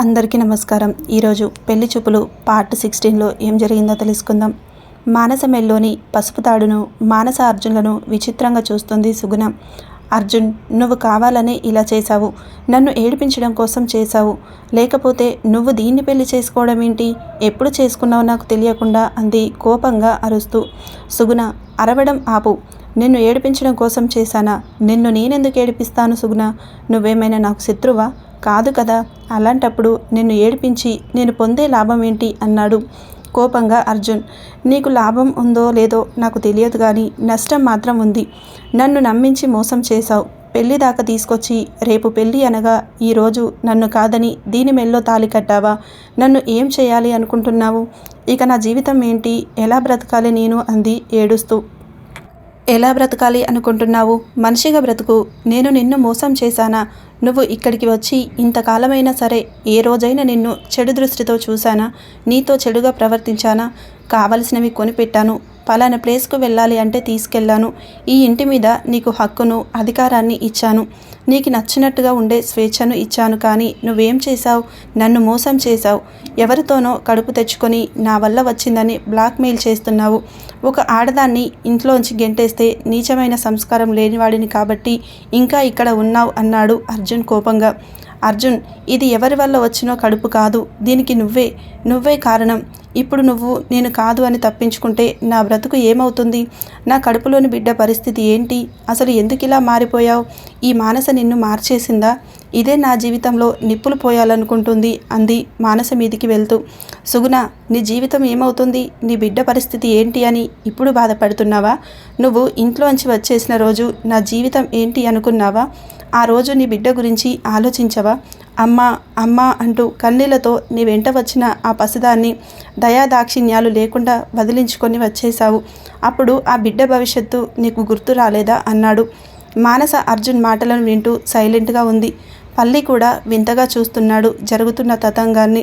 అందరికీ నమస్కారం. ఈరోజు పెళ్ళి చూపులు పార్ట్ సిక్స్టీన్లో ఏం జరిగిందో తెలుసుకుందాం. మానస మెల్లోని పసుపు తాడును మానస అర్జున్లను విచిత్రంగా చూస్తుంది సుగుణ. అర్జున్ నువ్వు కావాలని ఇలా చేశావు. నన్ను ఏడిపించడం కోసం చేశావు. లేకపోతే నువ్వు దీన్ని పెళ్ళి చేసుకోవడం ఏంటి? ఎప్పుడు చేసుకున్నావు నాకు తెలియకుండా అంది కోపంగా అరుస్తూ. సుగుణ అరవడం ఆపు. నిన్ను ఏడిపించడం కోసం చేశానా? నిన్ను నేనెందుకు ఏడిపిస్తాను సుగుణ? నువ్వేమైనా నాకు శత్రువా? కాదు కదా అలాంటప్పుడు నిన్ను ఏడిపించి నేను పొందే లాభం ఏంటి? అన్నాడు కోపంగా అర్జున్. నీకు లాభం ఉందో లేదో నాకు తెలియదు కానీ నష్టం మాత్రం ఉంది. నన్ను నమ్మించి మోసం చేశావు. పెళ్ళి దాకా తీసుకొచ్చి రేపు పెళ్ళి అనగా ఈరోజు నన్ను కాదని దీని మెల్లో తాలి కట్టావా? నన్ను ఏం చేయాలి అనుకుంటున్నావు? ఇక నా జీవితం ఏంటి? ఎలా బ్రతకాలి నేను? అంది ఏడుస్తూ. ఎలా బ్రతకాలి అనుకుంటున్నావు? మనిషిగా బ్రతుకు. నేను నిన్ను మోసం చేశానా? నువ్వు ఇక్కడికి వచ్చి ఇంతకాలమైనా సరే ఏ రోజైనా నిన్ను చెడు దృష్టితో చూశానా? నీతో చెడుగా ప్రవర్తించానా? కావలసినవి కొనిపెట్టాను. పలానా ప్లేస్కు వెళ్ళాలి అంటే తీసుకెళ్ళాను. ఈ ఇంటి మీద నీకు హక్కును అధికారాన్ని ఇచ్చాను. నీకు నచ్చినట్టుగా ఉండే స్వేచ్ఛను ఇచ్చాను కానీ నువ్వేం చేశావు? నన్ను మోసం చేశావు. ఎవరితోనో కడుపు తెచ్చుకొని నా వల్ల వచ్చిందని బ్లాక్మెయిల్ చేస్తున్నావు. ఒక ఆడదాన్ని ఇంట్లోంచి గెంటేస్తే నీచమైన సంస్కారం లేనివాడిని కాబట్టి ఇంకా ఇక్కడ ఉన్నావు అన్నాడు అర్జున్ కోపంగా. అర్జున్ ఇది ఎవరి వల్ల వచ్చినో కడుపు కాదు. దీనికి నువ్వే నువ్వే కారణం. ఇప్పుడు నువ్వు నేను కాదు అని తప్పించుకుంటే నా బ్రతుకు ఏమవుతుంది? నా కడుపులోని బిడ్డ పరిస్థితి ఏంటి? అసలు ఎందుకు ఇలా మారిపోయావు? ఈ మానస నిన్ను మార్చేసిందా? ఇదే నా జీవితంలో నిప్పులు పోయాలనుకుంటుంది అంది మానస మీదికి వెళ్తూ. సుగుణ నీ జీవితం ఏమవుతుంది? నీ బిడ్డ పరిస్థితి ఏంటి అని ఇప్పుడు బాధపడుతున్నావా? నువ్వు ఇంట్లోంచి వచ్చేసిన రోజు నా జీవితం ఏంటి అనుకున్నావా? ఆ రోజు నీ బిడ్డ గురించి ఆలోచించవా? అమ్మ అమ్మ అంటూ కన్నీళ్ళతో నీ వెంట వచ్చిన ఆ పసిదాన్ని దయాదాక్షిణ్యాలు లేకుండా వదిలించుకొని వచ్చేశావు. అప్పుడు ఆ బిడ్డ భవిష్యత్తు నీకు గుర్తు రాలేదా? అన్నాడు. మానస అర్జున్ మాటలను వింటూ సైలెంట్గా ఉంది. పల్లి కూడా వింతగా చూస్తున్నాడు జరుగుతున్న తతంగాన్ని.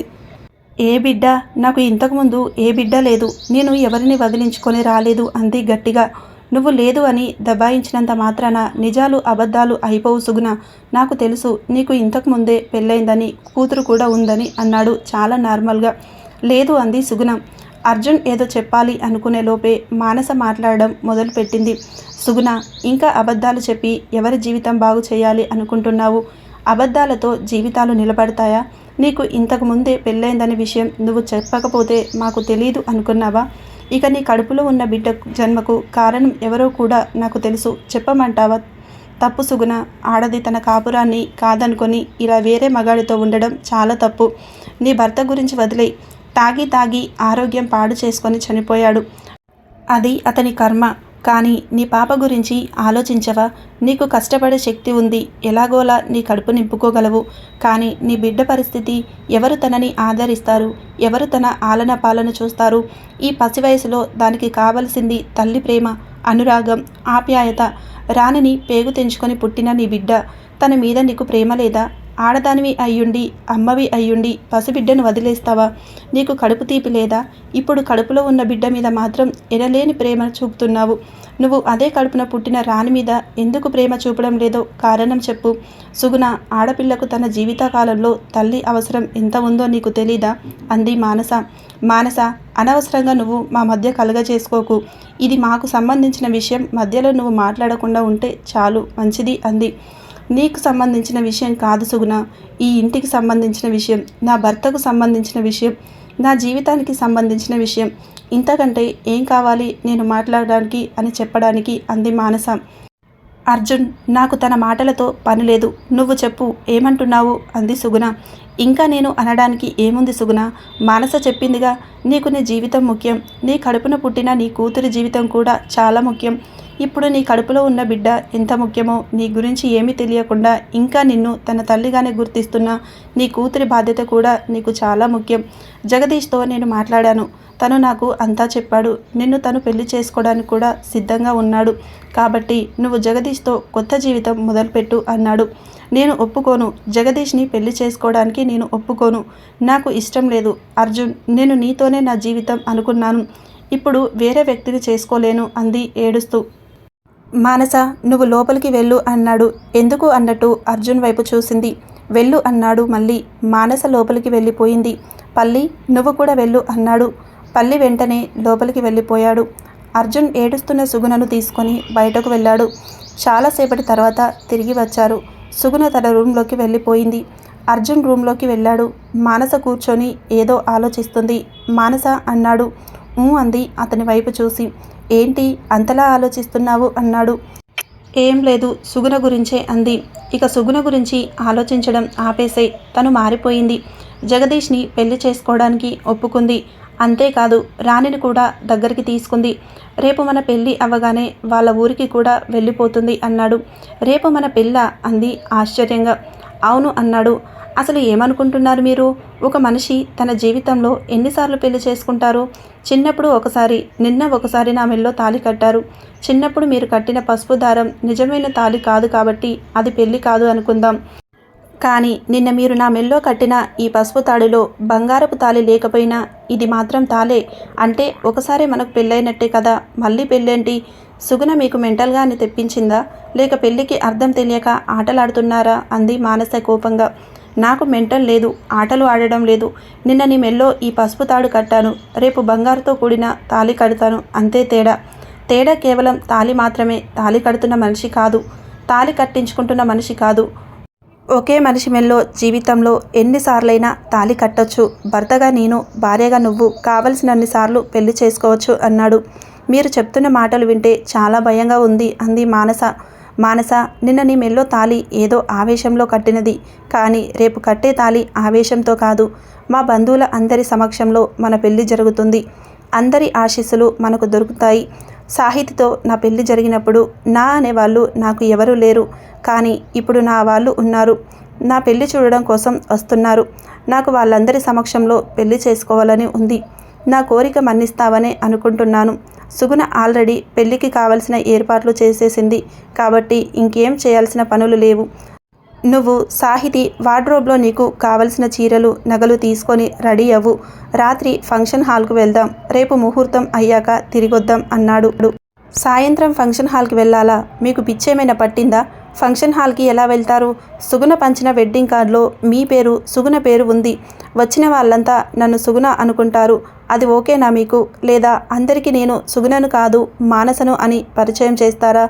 ఏ బిడ్డ? నాకు ఇంతకుముందు ఏ బిడ్డ లేదు. నేను ఎవరిని వదిలించుకొని రాలేదు అంది గట్టిగా. నువ్వు లేదు అని దబాయించినంత మాత్రాన నిజాలు అబద్ధాలు అయిపోవు సుగుణ. నాకు తెలుసు నీకు ఇంతకుముందే పెళ్ళైందని కూతురు కూడా ఉందని అన్నాడు చాలా నార్మల్గా. లేదు అంది సుగుణ. అర్జున్ ఏదో చెప్పాలి అనుకునే లోపే మానస మాట్లాడడం మొదలుపెట్టింది. సుగుణ ఇంకా అబద్ధాలు చెప్పి ఎవరి జీవితం బాగు చేయాలి అనుకుంటున్నావు? అబద్ధాలతో జీవితాలు నిలబడతాయా? నీకు ఇంతకు ముందే పెళ్ళైందనే విషయం నువ్వు చెప్పకపోతే మాకు తెలియదు అనుకున్నావా? ఇక నీ కడుపులో ఉన్న బిడ్డ జన్మకు కారణం ఎవరో కూడా నాకు తెలుసు. చెప్పమంటావా? తప్పు సుగుణ. ఆడది తన కాపురాన్ని కాదనుకొని ఇలా వేరే మగాడితో ఉండడం చాలా తప్పు. నీ భర్త గురించి వదిలే తాగి తాగి ఆరోగ్యం పాడు చేసుకొని చనిపోయాడు. అది అతని కర్మ. కానీ నీ పాప గురించి ఆలోచించవా? నీకు కష్టపడే శక్తి ఉంది. ఎలాగోలా నీ కడుపు నింపుకోగలవు. కానీ నీ బిడ్డ పరిస్థితి ఎవరు తనని ఆదరిస్తారు? ఎవరు తన ఆలన పాలన చూస్తారు? ఈ పసి వయసులో దానికి కావలసింది తల్లి ప్రేమ అనురాగం ఆప్యాయత. రాణిని పేగు తెంచుకొని పుట్టిన నీ బిడ్డ. తన మీద నీకు ప్రేమ లేదా? ఆడదానివి అయ్యుండి అమ్మవి అయ్యుండి పసిబిడ్డను వదిలేస్తావా? నీకు కడుపు తీపి లేదా? ఇప్పుడు కడుపులో ఉన్న బిడ్డ మీద మాత్రం ఎనలేని ప్రేమ చూపుతున్నావు. నువ్వు అదే కడుపున పుట్టిన రాణి మీద ఎందుకు ప్రేమ చూపడం లేదో కారణం చెప్పు. సుగుణ ఆడపిల్లకు తన జీవితకాలంలో తల్లి అవసరం ఎంత ఉందో నీకు తెలీదా? అంది మానస. మానస అనవసరంగా నువ్వు మా మధ్య కలగజేసుకోకు. ఇది మాకు సంబంధించిన విషయం మధ్యలో నువ్వు మాట్లాడకుండా ఉంటే చాలు మంచిది అంది. నీకు సంబంధించిన విషయం కాదు సుగుణ. ఈ ఇంటికి సంబంధించిన విషయం నా భర్తకు సంబంధించిన విషయం నా జీవితానికి సంబంధించిన విషయం. ఇంతకంటే ఏం కావాలి నేను మాట్లాడడానికి అని చెప్పడానికి అంది మానస. అర్జున్ నాకు తన మాటలతో పని లేదు. నువ్వు చెప్పు ఏమంటున్నావు? అంది సుగుణ. ఇంకా నేను అనడానికి ఏముంది సుగుణ? మానస చెప్పిందిగా నీకు నీ జీవితం ముఖ్యం. నీ కడుపున పుట్టిన నీ కూతురి జీవితం కూడా చాలా ముఖ్యం. ఇప్పుడు నీ కడుపులో ఉన్న బిడ్డ ఎంత ముఖ్యమో నీ గురించి ఏమీ తెలియకుండా ఇంకా నిన్ను తన తల్లిగానే గుర్తిస్తున్న నీ కూతురి బాధ్యత కూడా నీకు చాలా ముఖ్యం. జగదీష్తో నేను మాట్లాడాను. తను నాకు అంతా చెప్పాడు. నిన్ను తను పెళ్ళి చేసుకోవడానికి కూడా సిద్ధంగా ఉన్నాడు. కాబట్టి నువ్వు జగదీష్తో కొత్త జీవితం మొదలుపెట్టు అన్నాడు. నేను ఒప్పుకోను. జగదీష్ని పెళ్ళి చేసుకోవడానికి నేను ఒప్పుకోను. నాకు ఇష్టం లేదు. అర్జున్ నేను నీతోనే నా జీవితం అనుకున్నాను. ఇప్పుడు వేరే వ్యక్తిని చేసుకోలేను అంది ఏడుస్తూ. మానస నువ్వు లోపలికి వెళ్ళు అన్నాడు. ఎందుకు? అన్నట్టు అర్జున్ వైపు చూసింది. వెళ్ళు అన్నాడు మళ్ళీ. మానస లోపలికి వెళ్ళిపోయింది. పల్లి నువ్వు కూడా వెళ్ళు అన్నాడు. పల్లి వెంటనే లోపలికి వెళ్ళిపోయాడు. అర్జున్ ఏడుస్తున్న సుగుణను తీసుకొని బయటకు వెళ్ళాడు. చాలాసేపటి తర్వాత తిరిగి వచ్చారు. సుగుణ తన రూమ్లోకి వెళ్ళిపోయింది. అర్జున్ రూమ్లోకి వెళ్ళాడు. మానస కూర్చొని ఏదో ఆలోచిస్తుంది. మానస అన్నాడు. అంది. అతని వైపు చూసి ఏంటి అంతలా ఆలోచిస్తున్నావు? అన్నాడు. ఏం లేదు సుగుణ గురించే అంది. ఇక సుగుణ గురించి ఆలోచించడం ఆపేసే తను మారిపోయింది. జగదీష్ని పెళ్ళి చేసుకోవడానికి ఒప్పుకుంది. అంతేకాదు రాణిని కూడా దగ్గరికి తీసుకుంది. రేపు మన పెళ్ళి అవ్వగానే వాళ్ళ ఊరికి కూడా వెళ్ళిపోతుంది అన్నాడు. రేపు మన పెళ్ళ? అంది ఆశ్చర్యంగా. అవును అన్నాడు. అసలు ఏమనుకుంటున్నారు మీరు? ఒక మనిషి తన జీవితంలో ఎన్నిసార్లు పెళ్ళి చేసుకుంటారు? చిన్నప్పుడు ఒకసారి నిన్న ఒకసారి నా మెల్లో తాళి కట్టారు. చిన్నప్పుడు మీరు కట్టిన పసుపు దారం నిజమైన తాళి కాదు కాబట్టి అది పెళ్ళి కాదు అనుకుందాం. కానీ నిన్న మీరు నా మెల్లో కట్టిన ఈ పసుపు తాళిలో బంగారపు తాళి లేకపోయినా ఇది మాత్రం తాలే అంటే ఒకసారి మనకు పెళ్ళైనట్టే కదా. మళ్ళీ పెళ్ళేంటి? సుగుణ మీకు మెంటల్గా అని తెప్పించిందా? లేక పెళ్ళికి అర్థం తెలియక ఆటలాడుతున్నారా? అంది మానస కోపంగా. నాకు మెంటల్ లేదు ఆటలు ఆడడం లేదు. నిన్న నీ మెల్లో ఈ పసుపు తాడు కట్టాను. రేపు బంగారుతో కూడిన తాళి కడతాను. అంతే తేడా. తేడా కేవలం తాళి మాత్రమే. తాళి కడుతున్న మనిషి కాదు. తాళి కట్టించుకుంటున్న మనిషి కాదు. ఒకే మనిషి మెల్లో జీవితంలో ఎన్నిసార్లైనా తాళి కట్టొచ్చు. భర్తగా నేను భార్యగా నువ్వు కావలసినన్నిసార్లు పెళ్ళి చేసుకోవచ్చు అన్నాడు. మీరు చెప్తున్న మాటలు వింటే చాలా భయంగా ఉంది అంది మానస. మానస నిన్న నీ మెల్లో తాళి ఏదో ఆవేశంలో కట్టినది. కానీ రేపు కట్టే తాళి ఆవేశంతో కాదు. మా బంధువుల అందరి సమక్షంలో మన పెళ్ళి జరుగుతుంది. అందరి ఆశీస్సులు మనకు దొరుకుతాయి. సాహితితో నా పెళ్ళి జరిగినప్పుడు నా అనేవాళ్ళు నాకు ఎవరూ లేరు. కానీ ఇప్పుడు నా వాళ్ళు ఉన్నారు. నా పెళ్ళి చూడడం కోసం వస్తున్నారు. నాకు వాళ్ళందరి సమక్షంలో పెళ్ళి చేసుకోవాలని ఉంది. నా కోరిక మన్నిస్తావనే అనుకుంటున్నాను. సుగుణ ఆల్రెడీ పెళ్ళికి కావలసిన ఏర్పాట్లు చేసేసింది. కాబట్టి ఇంకేం చేయాల్సిన పనులు లేవు. నువ్వు సాహితి వార్డ్రోబ్లో నీకు కావలసిన చీరలు నగలు తీసుకొని రెడీ అవ్వు. రాత్రి ఫంక్షన్ హాల్కు వెళ్దాం. రేపు ముహూర్తం అయ్యాక తిరిగొద్దాం అన్నాడు. సాయంత్రం ఫంక్షన్ హాల్కి వెళ్ళాలా? మీకు పిచ్చేమైనా పట్టిందా? ఫంక్షన్ హాల్కి ఎలా వెళ్తారు? సుగుణ పంచిన వెడ్డింగ్ కార్డులో మీ పేరు సుగుణ పేరు ఉంది. వచ్చిన వాళ్ళంతా నన్ను సుగుణ అనుకుంటారు. అది ఓకేనా మీకు? లేదా అందరికీ నేను సుగుణను కాదు మానసను అని పరిచయం చేస్తారా?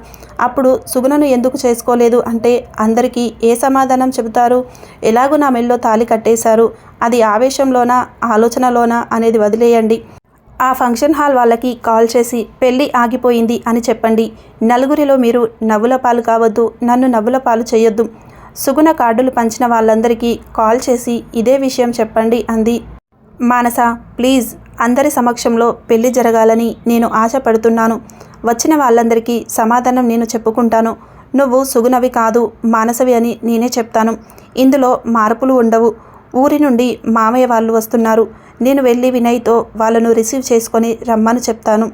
అప్పుడు సుగుణను ఎందుకు చేసుకోలేదు అంటే అందరికీ ఏ సమాధానం చెబుతారు? ఎలాగూ నా మెల్లో తాలి కట్టేశారు? అది ఆవేశంలోనా ఆలోచనలోనా అనేది వదిలేయండి. ఆ ఫంక్షన్ హాల్ వాళ్ళకి కాల్ చేసి పెళ్ళి ఆగిపోయింది అని చెప్పండి. నలుగురిలో మీరు నవ్వుల పాలు కావద్దు నన్ను నవ్వుల పాలు చేయొద్దు సుగుణ కార్డులు పంచిన వాళ్ళందరికీ కాల్ చేసి ఇదే విషయం చెప్పండి అంది. మానస ప్లీజ్ అందరి సమక్షంలో పెళ్ళి జరగాలని నేను ఆశపడుతున్నాను. వచ్చిన వాళ్ళందరికీ సమాధానం నేను చెప్పుకుంటాను. నువ్వు సుగుణవి కాదు మానసవి అని నేనే చెప్తాను. ఇందులో మార్పులు ఉండవు. ఊరి నుండి మామయ్య వాళ్ళు వస్తున్నారు. నేను వెళ్ళి వినయ్తో వాళ్ళను రిసీవ్ చేసుకొని రమ్మని చెప్తాను.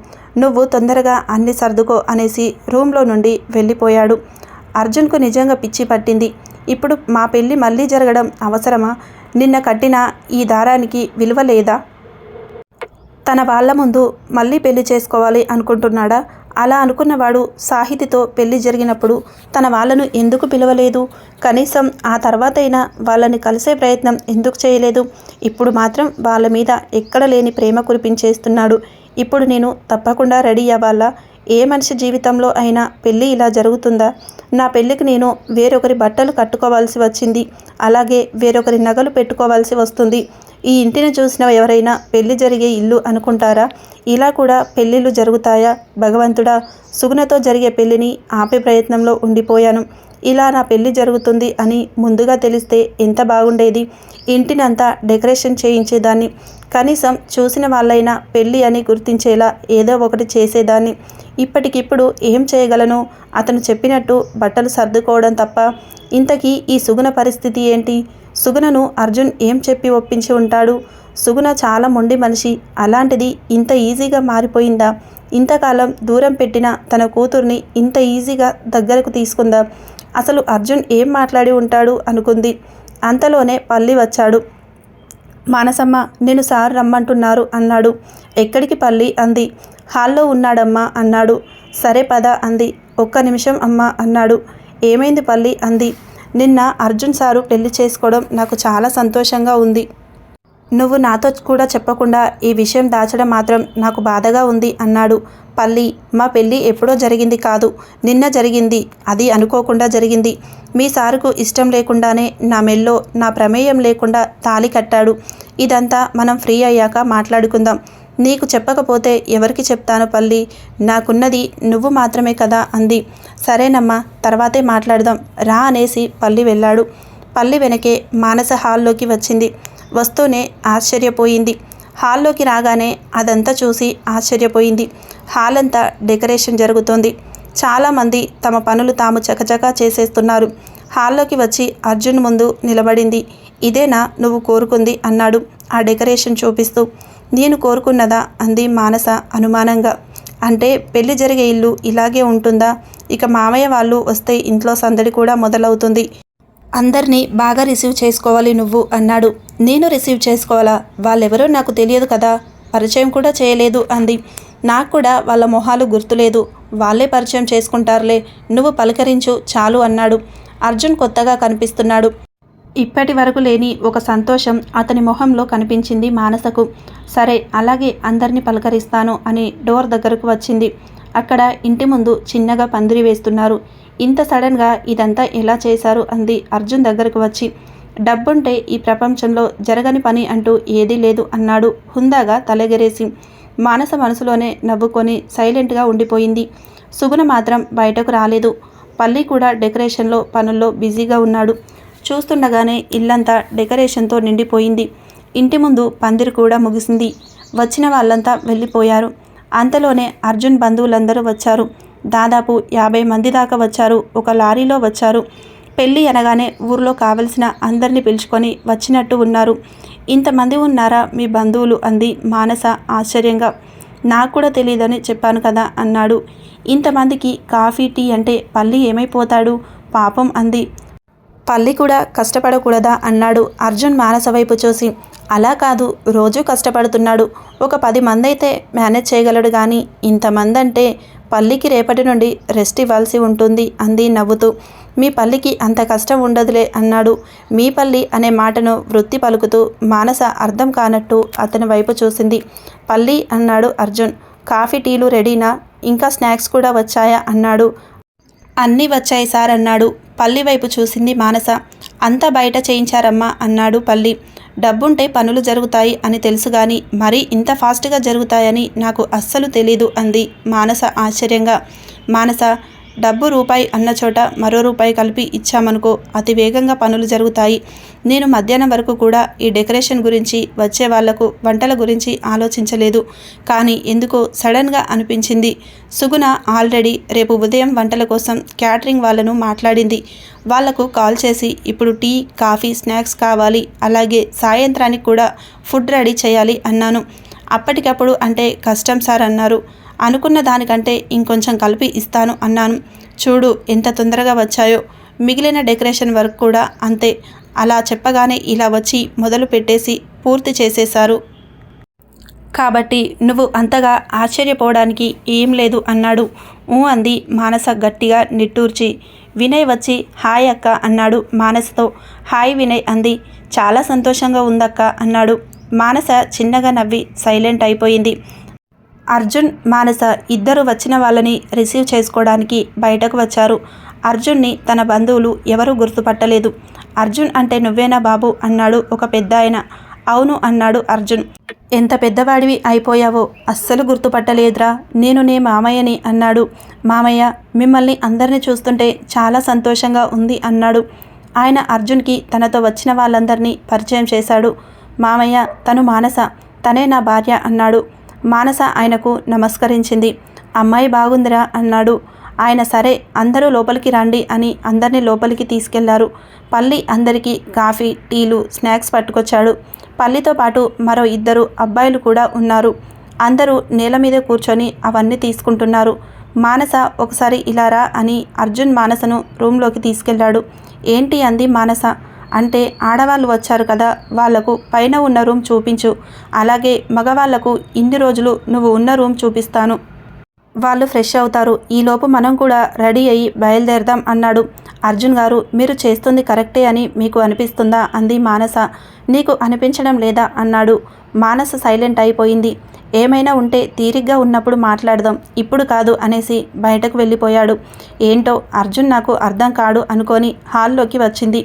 నువ్వు తొందరగా అన్ని సర్దుకో అనేసి రూమ్లో నుండి వెళ్ళిపోయాడు. అర్జున్కు నిజంగా పిచ్చి పట్టింది. ఇప్పుడు మా పెళ్ళి మళ్ళీ జరగడం అవసరమా? నిన్న కట్టిన ఈ దారానికి విలువ లేదా? తన వాళ్ళ ముందు మళ్ళీ పెళ్ళి చేసుకోవాలి అనుకుంటున్నాడా? అలా అనుకున్నవాడు సాహితితో పెళ్ళి జరిగినప్పుడు తన వాళ్ళను ఎందుకు పిలవలేదు? కనీసం ఆ తర్వాతైనా వాళ్ళని కలిసే ప్రయత్నం ఎందుకు చేయలేదు? ఇప్పుడు మాత్రం వాళ్ళ మీద ఎక్కడ లేని ప్రేమ కురిపించేస్తున్నాడు. ఇప్పుడు నేను తప్పకుండా రెడీ అవ్వాలా? ఏ మనిషి జీవితంలో అయినా పెళ్ళి ఇలా జరుగుతుందా? నా పెళ్ళికి నేను వేరొకరి బట్టలు కట్టుకోవాల్సి వచ్చింది. అలాగే వేరొకరి నగలు పెట్టుకోవాల్సి వస్తుంది. ఈ ఇంటిని చూసిన ఎవరైనా పెళ్ళి జరిగే ఇల్లు అనుకుంటారా? ఇలా కూడా పెళ్ళిళ్ళు జరుగుతాయా? భగవంతుడా సుగుణతో జరిగే పెళ్ళిని ఆపే ప్రయత్నంలో ఉండిపోయాను. ఇలా నా పెళ్ళి జరుగుతుంది అని ముందుగా తెలిస్తే ఎంత బాగుండేది? ఇంటినంతా డెకరేషన్ చేయించేదాన్ని. కనీసం చూసిన వాళ్ళైనా పెళ్ళి అని గుర్తించేలా ఏదో ఒకటి చేసేదాన్ని. ఇప్పటికిప్పుడు ఏం చేయగలను? అతను చెప్పినట్టు బట్టలు సర్దుకోవడం తప్ప ఇంతకీ ఈ సుగుణ పరిస్థితి ఏంటి? సుగుణను అర్జున్ ఏం చెప్పి ఒప్పించి ఉంటాడు? సుగుణ చాలా మొండి మనిషి. అలాంటిది ఇంత ఈజీగా మారిపోయిందా? ఇంతకాలం దూరం పెట్టిన తన కూతుర్ని ఇంత ఈజీగా దగ్గరకు తీసుకుందా? అసలు అర్జున్ ఏం మాట్లాడి ఉంటాడు అనుకుంది. అంతలోనే పల్లి వచ్చాడు. మానసమ్మ నేను సార్ రమ్మంటున్నారు అన్నాడు. ఎక్కడికి పల్లి? అంది. హాల్లో ఉన్నాడమ్మా అన్నాడు. సరే పద అంది. ఒక్క నిమిషం అమ్మా అన్నాడు. ఏమైంది పల్లి? అంది. నిన్న అర్జున్ సారు పెళ్ళి చేసుకోవడం నాకు చాలా సంతోషంగా ఉంది. నువ్వు నాతో కూడా చెప్పకుండా ఈ విషయం దాచడం మాత్రం నాకు బాధగా ఉంది అన్నాడు. పల్లి మా పెళ్ళి ఎప్పుడో జరిగింది కాదు. నిన్న జరిగింది. అది అనుకోకుండా జరిగింది. మీ సారుకు ఇష్టం లేకుండానే నా మెల్లో నా ప్రమేయం లేకుండా తాళి కట్టాడు. ఇదంతా మనం ఫ్రీ అయ్యాక మాట్లాడుకుందాం. నీకు చెప్పకపోతే ఎవరికి చెప్తాను పల్లి? నాకున్నది నువ్వు మాత్రమే కదా అంది. సరేనమ్మా తర్వాతే మాట్లాడదాం. రా అనేసి పల్లి వెళ్ళాడు. పల్లి వెనకే మానస హాల్లోకి వచ్చింది. వస్తూనే ఆశ్చర్యపోయింది. హాల్లోకి రాగానే అదంతా చూసి ఆశ్చర్యపోయింది. హాల్ అంతా డెకరేషన్ జరుగుతోంది. చాలామంది తమ పనులు తాము చకచకా చేసేస్తున్నారు. హాల్లోకి వచ్చి అర్జున్ ముందు నిలబడింది. ఇదేనా నువ్వు కోరుకుంది? అన్నాడు. ఆ డెకరేషన్ చూపిస్తూ. నేను కోరుకున్నదా? అంది మానస అనుమానంగా. అంటే పెళ్ళి జరిగే ఇల్లు ఇలాగే ఉంటుందా? ఇక మామయ్య వాళ్ళు వస్తే ఇంట్లో సందడి కూడా మొదలవుతుంది. అందరినీ బాగా రిసీవ్ చేసుకోవాలి నువ్వు అన్నాడు. నేను రిసీవ్ చేసుకోవాలా? వాళ్ళెవరో నాకు తెలియదు కదా. పరిచయం కూడా చేయలేదు అంది. నాకు కూడా వాళ్ళ మొహాలు గుర్తులేదు. వాళ్ళే పరిచయం చేసుకుంటారులే. నువ్వు పలకరించు చాలు అన్నాడు. అర్జున్ కొత్తగా కనిపిస్తున్నాడు. ఇప్పటి వరకు లేని ఒక సంతోషం అతని మొహంలో కనిపించింది మానసకు. సరే అలాగే అందరినీ పలకరిస్తాను అని డోర్ దగ్గరకు వచ్చింది. అక్కడ ఇంటి ముందు చిన్నగా పందిరి వేస్తున్నారు. ఇంత సడన్గా ఇదంతా ఎలా చేశారు అంది అర్జున్ దగ్గరకు వచ్చి. డబ్బుంటే ఈ ప్రపంచంలో జరగని పని అంటూ ఏదీ లేదు అన్నాడు హుందాగా తలెగరేసి. మానస మనసులోనే నవ్వుకొని సైలెంట్గా ఉండిపోయింది. సుగుణ మాత్రం బయటకు రాలేదు. పల్లి కూడా డెకరేషన్లో పనుల్లో బిజీగా ఉన్నాడు. చూస్తుండగానే ఇల్లంతా డెకరేషన్తో నిండిపోయింది. ఇంటి ముందు పందిరి కూడా ముగిసింది. వచ్చిన వాళ్ళంతా వెళ్ళిపోయారు. అంతలోనే అర్జున్ బంధువులందరూ వచ్చారు. దాదాపు యాభై మంది దాకా వచ్చారు. ఒక లారీలో వచ్చారు. పెళ్ళి అనగానే ఊర్లో కావలసిన అందరినీ పిలుచుకొని వచ్చినట్టు ఉన్నారు. ఇంతమంది ఉన్నారా మీ బంధువులు? అంది మానస ఆశ్చర్యంగా. నాకు కూడా తెలియదని చెప్పాను కదా అన్నాడు. ఇంతమందికి కాఫీ టీ అంటే పల్లి ఏమైపోతాడు? పాపం అంది. పల్లి కూడా కష్టపడకూడదా అన్నాడు అర్జున్ మానస వైపు చూసి. అలా కాదు రోజు కష్టపడుతున్నాడు. ఒక పది మంది అయితే మేనేజ్ చేయగలడు కానీ ఇంతమంది అంటే పల్లికి రేపటి నుండి రెస్ట్ ఇవ్వాల్సి ఉంటుంది అంది నవ్వుతూ. మీ పల్లికి అంత కష్టం ఉండదులే అన్నాడు. మీ పల్లి అనే మాటను వృత్తి పలుకుతూ మానస అర్థం కానట్టు అతని వైపు చూసింది. పల్లి అన్నాడు అర్జున్. కాఫీ టీలు రెడీనా? ఇంకా స్నాక్స్ కూడా వచ్చాయా? అన్నాడు. అన్నీ వచ్చాయి సార్ అన్నాడు. పల్లి వైపు చూసింది మానస. అంతా బయట చేయించారమ్మా అన్నాడు పల్లి. డబ్బుంటే పనులు జరుగుతాయి అని తెలుసు కానీ మరీ ఇంత ఫాస్ట్గా జరుగుతాయని నాకు అస్సలు తెలీదు అంది మానస ఆశ్చర్యంగా. మానస డబ్బు రూపాయి అన్న చోట మరో రూపాయి కలిపి ఇచ్చామనుకో అతి వేగంగా పనులు జరుగుతాయి. నేను మధ్యాహ్నం వరకు కూడా ఈ డెకరేషన్ గురించి వచ్చే వాళ్ళకు వంటల గురించి ఆలోచించలేదు. కానీ ఎందుకో సడన్గా అనిపించింది. సుగుణ ఆల్రెడీ రేపు ఉదయం వంటల కోసం క్యాటరింగ్ వాళ్ళను మాట్లాడింది. వాళ్ళకు కాల్ చేసి ఇప్పుడు టీ కాఫీ స్నాక్స్ కావాలి. అలాగే సాయంత్రానికి కూడా ఫుడ్ రెడీ చేయాలి అన్నాను. అప్పటికప్పుడు అంటే కష్టం సార్ అన్నారు. అనుకున్న దానికంటే ఇంకొంచెం కలిపి ఇస్తాను అన్నాను. చూడు ఎంత తొందరగా వచ్చాయో. మిగిలిన డెకరేషన్ వర్క్ కూడా అంతే. అలా చెప్పగానే ఇలా వచ్చి మొదలు పెట్టేసి పూర్తి చేసేశారు. కాబట్టి నువ్వు అంతగా ఆశ్చర్యపోవడానికి ఏం లేదు అన్నాడు. ఊ అంది మానస గట్టిగా నిట్టూర్చి. వినయ్ వచ్చి హాయ్ అక్క అన్నాడు మానసతో. హాయ్ వినయ్ అంది. చాలా సంతోషంగా ఉందక్క అన్నాడు. మానస చిన్నగా నవ్వి సైలెంట్ అయిపోయింది. అర్జున్ మానస ఇద్దరు వచ్చిన వాళ్ళని రిసీవ్ చేసుకోవడానికి బయటకు వచ్చారు. అర్జున్ని తన బంధువులు ఎవరూ గుర్తుపట్టలేదు. అర్జున్ అంటే నువ్వేనా బాబు? అన్నాడు ఒక పెద్ద ఆయన అవును అన్నాడు అర్జున్. ఎంత పెద్దవాడివి అయిపోయావో? అస్సలు గుర్తుపట్టలేదురా. నేను నీ మామయ్యని అన్నాడు. మామయ్య మిమ్మల్ని అందరినీ చూస్తుంటే చాలా సంతోషంగా ఉంది అన్నాడు. ఆయన అర్జున్కి తనతో వచ్చిన వాళ్ళందరినీ పరిచయం చేశాడు. మామయ్య తను మానస తనే నా భార్య అన్నాడు. మానస ఆయనకు నమస్కరించింది. అమ్మాయి బాగుందిరా అన్నాడు. ఆయన సరే అందరూ లోపలికి రండి అని అందరినీ లోపలికి తీసుకెళ్ళారు. పల్లి అందరికీ కాఫీ టీలు స్నాక్స్ పట్టుకొచ్చాడు. పల్లితో పాటు మరో ఇద్దరు అబ్బాయిలు కూడా ఉన్నారు. అందరూ నేల మీద కూర్చొని అవన్నీ తీసుకుంటున్నారు. మానస ఒకసారి ఇలా రా అని అర్జున్ మానసను రూమ్లోకి తీసుకెళ్ళాడు. ఏంటి అంది మానస? అంటే ఆడవాళ్ళు వచ్చారు కదా వాళ్ళకు పైన ఉన్న రూమ్ చూపించు. అలాగే మగవాళ్ళకు ఇన్ని రోజులు నువ్వు ఉన్న రూమ్ చూపిస్తాను. వాళ్ళు ఫ్రెష్ అవుతారు. ఈలోపు మనం కూడా రెడీ అయ్యి బయలుదేరదాం అన్నాడు. అర్జున్ గారు మీరు చేస్తుంది కరెక్టే అని మీకు అనిపిస్తుందా? అంది మానస. నీకు అనిపించడం లేదా? అన్నాడు. మానస సైలెంట్ అయిపోయింది. ఏమైనా ఉంటే తీరిగ్గా ఉన్నప్పుడు మాట్లాడదాం. ఇప్పుడు కాదు అనేసి బయటకు వెళ్ళిపోయాడు. ఏంటో అర్జున్ నాకు అర్థం కాడు అనుకొని హాల్లోకి వచ్చింది.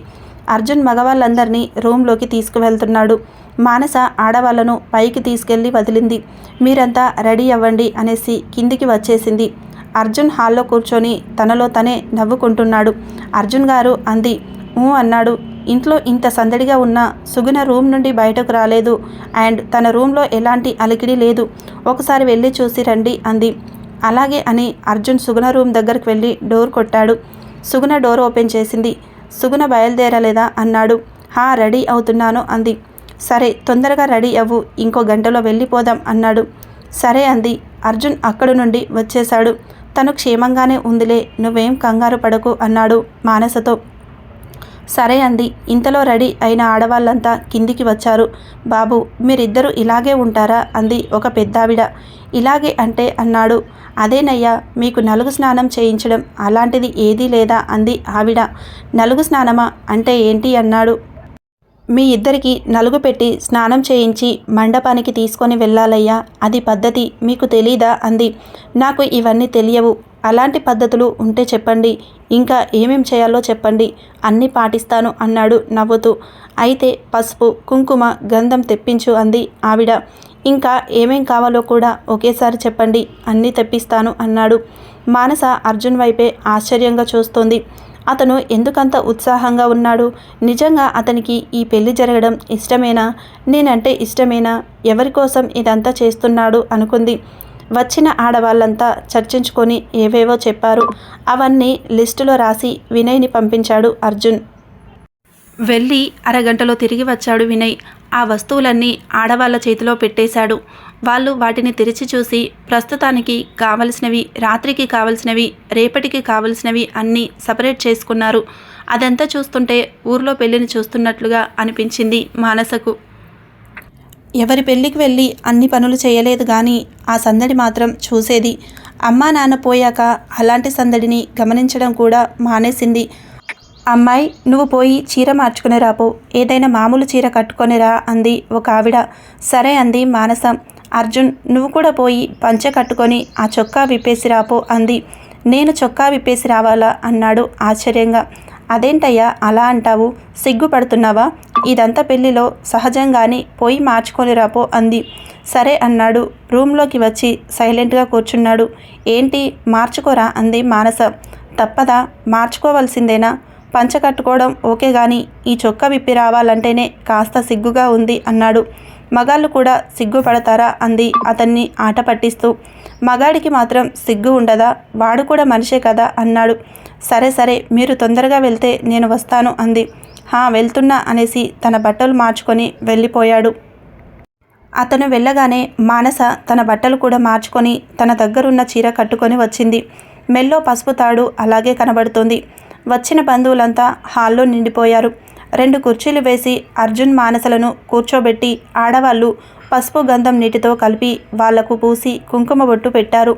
అర్జున్ మగవాళ్ళందరినీ రూమ్లోకి తీసుకువెళ్తున్నాడు. మానస ఆడవాళ్ళను పైకి తీసుకెళ్ళి వదిలింది. మీరంతా రెడీ అవ్వండి అనేసి కిందికి వచ్చేసింది. అర్జున్ హాల్లో కూర్చొని తనలో తనే నవ్వుకుంటున్నాడు. అర్జున్ గారు అంది. ఊ అన్నాడు. ఇంట్లో ఇంత సందడిగా ఉన్న సుగుణ రూమ్ నుండి బయటకు రాలేదు. అండ్ తన రూమ్లో ఎలాంటి అలికిడి లేదు. ఒకసారి వెళ్ళి చూసి రండి అంది. అలాగే అని అర్జున్ సుగుణ రూమ్ దగ్గరికి వెళ్ళి డోర్ కొట్టాడు. సుగుణ డోర్ ఓపెన్ చేసింది. సుగుణ బయలుదేరలేదా? అన్నాడు. హా రెడీ అవుతున్నాను అంది. సరే తొందరగా రెడీ అవ్వు ఇంకో గంటలో వెళ్ళిపోదాం అన్నాడు. సరే అంది. అర్జున్ అక్కడి నుండి వచ్చేశాడు. తను క్షేమంగానే ఉందిలే నువ్వేం కంగారు పడకు అన్నాడు మానసతో. సరే అంది. ఇంతలో రెడీ అయిన ఆడవాళ్ళంతా కిందికి వచ్చారు. బాబు మీరిద్దరూ ఇలాగే ఉంటారా? అంది ఒక పెద్దావిడ. ఇలాగే అంటే అన్నాడు. అదేనయ్యా మీకు నలుగు స్నానం చేయించడం అలాంటిది ఏదీ లేదా? అంది ఆవిడ. నలుగు స్నానమా? అంటే ఏంటి? అన్నాడు. మీ ఇద్దరికి నలుగు పెట్టి స్నానం చేయించి మండపానికి తీసుకొని వెళ్ళాలయ్యా. అది పద్ధతి మీకు తెలీదా? అంది. నాకు ఇవన్నీ తెలియవు. అలాంటి పద్ధతులు ఉంటే చెప్పండి. ఇంకా ఏమేం చేయాలో చెప్పండి. అన్నీ పాటిస్తాను అన్నాడు నవ్వుతూ. అయితే పసుపు కుంకుమ గంధం తెప్పించు అంది ఆవిడ. ఇంకా ఏమేం కావాలో కూడా ఒకేసారి చెప్పండి. అన్నీ తెప్పిస్తాను అన్నాడు. మానస అర్జున్ వైపే ఆశ్చర్యంగా చూస్తోంది. అతను ఎందుకంత ఉత్సాహంగా ఉన్నాడు? నిజంగా అతనికి ఈ పెళ్ళి జరగడం ఇష్టమేనా? నేనంటే ఇష్టమేనా? ఎవరి కోసం ఇదంతా చేస్తున్నాడు అనుకుంది. వచ్చిన ఆడవాళ్ళంతా చర్చించుకొని ఏవేవో చెప్పారు. అవన్నీ లిస్టులో రాసి వినయ్ని పంపించాడు అర్జున్. వెళ్ళి అరగంటలో తిరిగి వచ్చాడు వినయ్. ఆ వస్తువులన్నీ ఆడవాళ్ళ చేతిలో పెట్టేశాడు. వాళ్ళు వాటిని తెరిచి చూసి ప్రస్తుతానికి కావలసినవి రాత్రికి కావలసినవి రేపటికి కావలసినవి అన్నీ సపరేట్ చేసుకున్నారు. అదంతా చూస్తుంటే ఊర్లో పెళ్ళిని చూస్తున్నట్లుగా అనిపించింది మానసకు. ఎవరి పెళ్ళికి వెళ్ళి అన్ని పనులు చేయలేదు కానీ ఆ సందడి మాత్రం చూసేది. అమ్మా నాన్న పోయాక అలాంటి సందడిని గమనించడం కూడా మానేసింది. అమ్మాయి నువ్వు పోయి చీర మార్చుకుని రాపో. ఏదైనా మామూలు చీర కట్టుకొని రా అంది ఒక ఆవిడ. సరే అంది మానసం. అర్జున్ నువ్వు కూడా పోయి పంచె కట్టుకొని ఆ చొక్కా విప్పేసి రాపో అంది. నేను చొక్కా విప్పేసి రావాలా? అన్నాడు ఆశ్చర్యంగా. అదేంటయ్యా అలా అంటావు? సిగ్గుపడుతున్నావా? ఇదంతా పెళ్ళిలో సహజంగాని పోయి మార్చుకొని రాపో అంది. సరే అన్నాడు. రూమ్లోకి వచ్చి సైలెంట్గా కూర్చున్నాడు. ఏంటి? మార్చుకోరా? అంది మానస. తప్పదా? మార్చుకోవాల్సిందేనా? పంచ కట్టుకోవడం ఓకే కానీ ఈ చొక్క విప్పి రావాలంటేనే కాస్త సిగ్గుగా ఉంది అన్నాడు. మగాళ్ళు కూడా సిగ్గుపడతారా? అంది అతన్ని ఆట పట్టిస్తూ. మగాడికి మాత్రం సిగ్గు ఉండదా? వాడు కూడా మనిషే కదా అన్నాడు. సరే సరే మీరు తొందరగా వెళ్తే నేను వస్తాను అంది. హా వెళ్తున్నా అనేసి తన బట్టలు మార్చుకొని వెళ్ళిపోయాడు. అతను వెళ్ళగానే మానస తన బట్టలు కూడా మార్చుకొని తన దగ్గరున్న చీర కట్టుకొని వచ్చింది. మెల్లో పసుపు తాడు అలాగే కనబడుతుంది. వచ్చిన బంధువులంతా హాల్లో నిండిపోయారు. రెండు కుర్చీలు వేసి అర్జున్ మానసలను కూర్చోబెట్టి ఆడవాళ్ళు పసుపు గంధం నీటితో కలిపి వాళ్ళకు పూసి కుంకుమ బొట్టు పెట్టారు.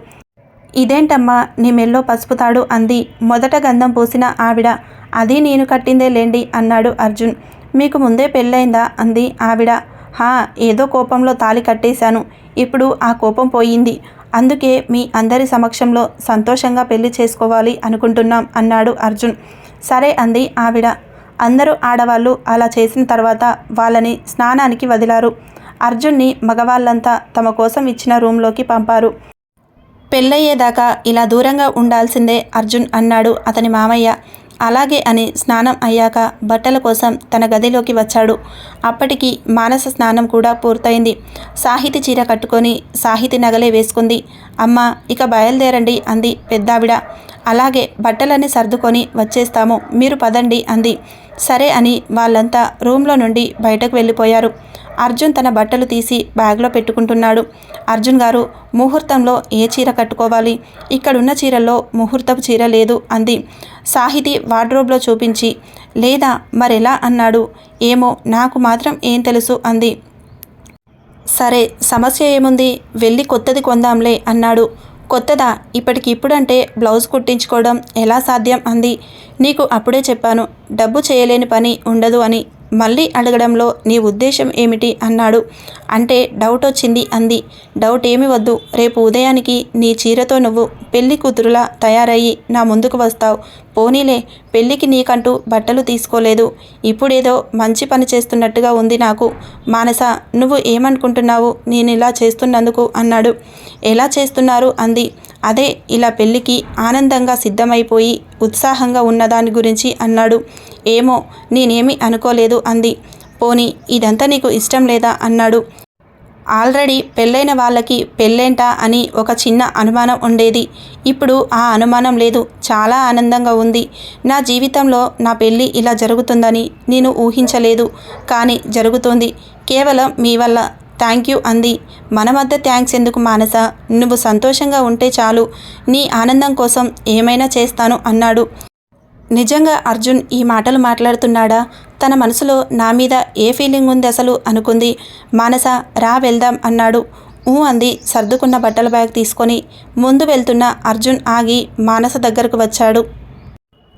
ఇదేంటమ్మా నీ మెల్లో పసుపు తాడు అంది. మొదట గంధం పూసిన ఆవిడ. అది నేను కట్టిందే లేండి అన్నాడు అర్జున్. మీకు ముందే పెళ్ళైందా అంది ఆవిడ. హా ఏదో కోపంలో తాలి కట్టేశాను. ఇప్పుడు ఆ కోపం పోయింది. అందుకే మీ అందరి సమక్షంలో సంతోషంగా పెళ్ళి చేసుకోవాలి అనుకుంటున్నాం అన్నాడు అర్జున్. సరే అంది ఆవిడ. అందరూ ఆడవాళ్ళు అలా చేసిన తర్వాత వాళ్ళని స్నానానికి వదిలారు. అర్జున్ని మగవాళ్ళంతా తమ కోసం ఇచ్చిన రూంలోకి పంపారు. పెళ్ళయ్యేదాకా ఇలా దూరంగా ఉండాల్సిందే అర్జున్ అన్నాడు అతని మామయ్య. అలాగే అని స్నానం అయ్యాక బట్టల కోసం తన గదిలోకి వచ్చాడు. అప్పటికి మానస స్నానం కూడా పూర్తయింది. సాహితి చీర కట్టుకొని సాహితి నగలే వేసుకుంది. అమ్మ ఇక బయలుదేరండి అంది పెద్దావిడ. అలాగే బట్టలన్నీ సర్దుకొని వచ్చేస్తాము మీరు పదండి అంది. సరే అని వాళ్ళంతా రూమ్లో నుండి బయటకు వెళ్ళిపోయారు. అర్జున్ తన బట్టలు తీసి బ్యాగ్లో పెట్టుకుంటున్నాడు. అర్జున్ గారు ముహూర్తంలో ఏ చీర కట్టుకోవాలి? ఇక్కడున్న చీరల్లో ముహూర్తపు చీర లేదు అంది. సాహితి వార్డ్రోబ్లో చూపించి లేదా మరెలా? అన్నాడు. ఏమో నాకు మాత్రం ఏం తెలుసు అంది. సరే సమస్య ఏముంది? వెళ్ళి కొత్తది కొందాంలే అన్నాడు. కొత్తదా? ఇప్పటికిప్పుడంటే బ్లౌజ్ కుట్టించుకోవడం ఎలా సాధ్యం? అంది. నీకు అప్పుడే చెప్పాను డబ్బు చేయలేని పని ఉండదు అని మళ్ళీ అడగడంలో నీ ఉద్దేశం ఏమిటి అన్నాడు. అంటే డౌట్ వచ్చింది అంది. డౌట్ ఏమి వద్దు రేపు ఉదయానికి నీ చీరతో నువ్వు పెళ్ళి కూతురులా తయారయ్యి నా ముందుకు వస్తావు. పోనీలే పెళ్ళికి నీకంటూ బట్టలు తీసుకోలేదు. ఇప్పుడేదో మంచి పని చేస్తున్నట్టుగా ఉంది నాకు. మానస నువ్వు ఏమనుకుంటున్నావు? నేను ఇలా చేస్తున్నందుకు అన్నాడు. ఎలా చేస్తున్నారు? అంది. అదే ఇలా పెళ్ళికి ఆనందంగా సిద్ధమైపోయి ఉత్సాహంగా ఉన్న దాని గురించి అన్నాడు. ఏమో నేనేమి అనుకోలేదు అంది. పోనీ ఇదంతా నీకు ఇష్టం లేదా? అన్నాడు. ఆల్రెడీ పెళ్ళైన వాళ్ళకి పెళ్ళేంటా అని ఒక చిన్న అనుమానం ఉండేది. ఇప్పుడు ఆ అనుమానం లేదు. చాలా ఆనందంగా ఉంది. నా జీవితంలో నా పెళ్ళి ఇలా జరుగుతుందని నేను ఊహించలేదు. కానీ జరుగుతుంది. కేవలం మీ వల్ల థ్యాంక్ యూ అంది. మన మధ్య థ్యాంక్స్ ఎందుకు మానస? నువ్వు సంతోషంగా ఉంటే చాలు. నీ ఆనందం కోసం ఏమైనా చేస్తాను అన్నాడు. నిజంగా అర్జున్ ఈ మాటలు మాట్లాడుతున్నాడా? తన మనసులో నా మీద ఏ ఫీలింగ్ ఉంది అసలు? అనుకుంది. మానస రా వెళ్దాం అన్నాడు. ఊ అంది సర్దుకున్న బట్టల బ్యాగ్ తీసుకొని. ముందు వెళ్తున్న అర్జున్ ఆగి మానస దగ్గరకు వచ్చాడు.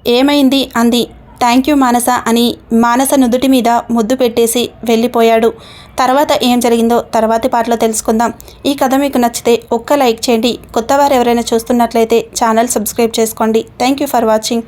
ఏమైంది? అంది. థ్యాంక్ యూ మానస అని మానస నుదుటి మీద ముద్దు పెట్టేసి వెళ్ళిపోయాడు. తర్వాత ఏం జరిగిందో తర్వాతి పాటలో తెలుసుకుందాం. ఈ కథ మీకు నచ్చితే ఒక్క లైక్ చేయండి. కొత్త వారు ఎవరైనా చూస్తున్నట్లయితే ఛానల్ సబ్స్క్రైబ్ చేసుకోండి. Thank you for watching.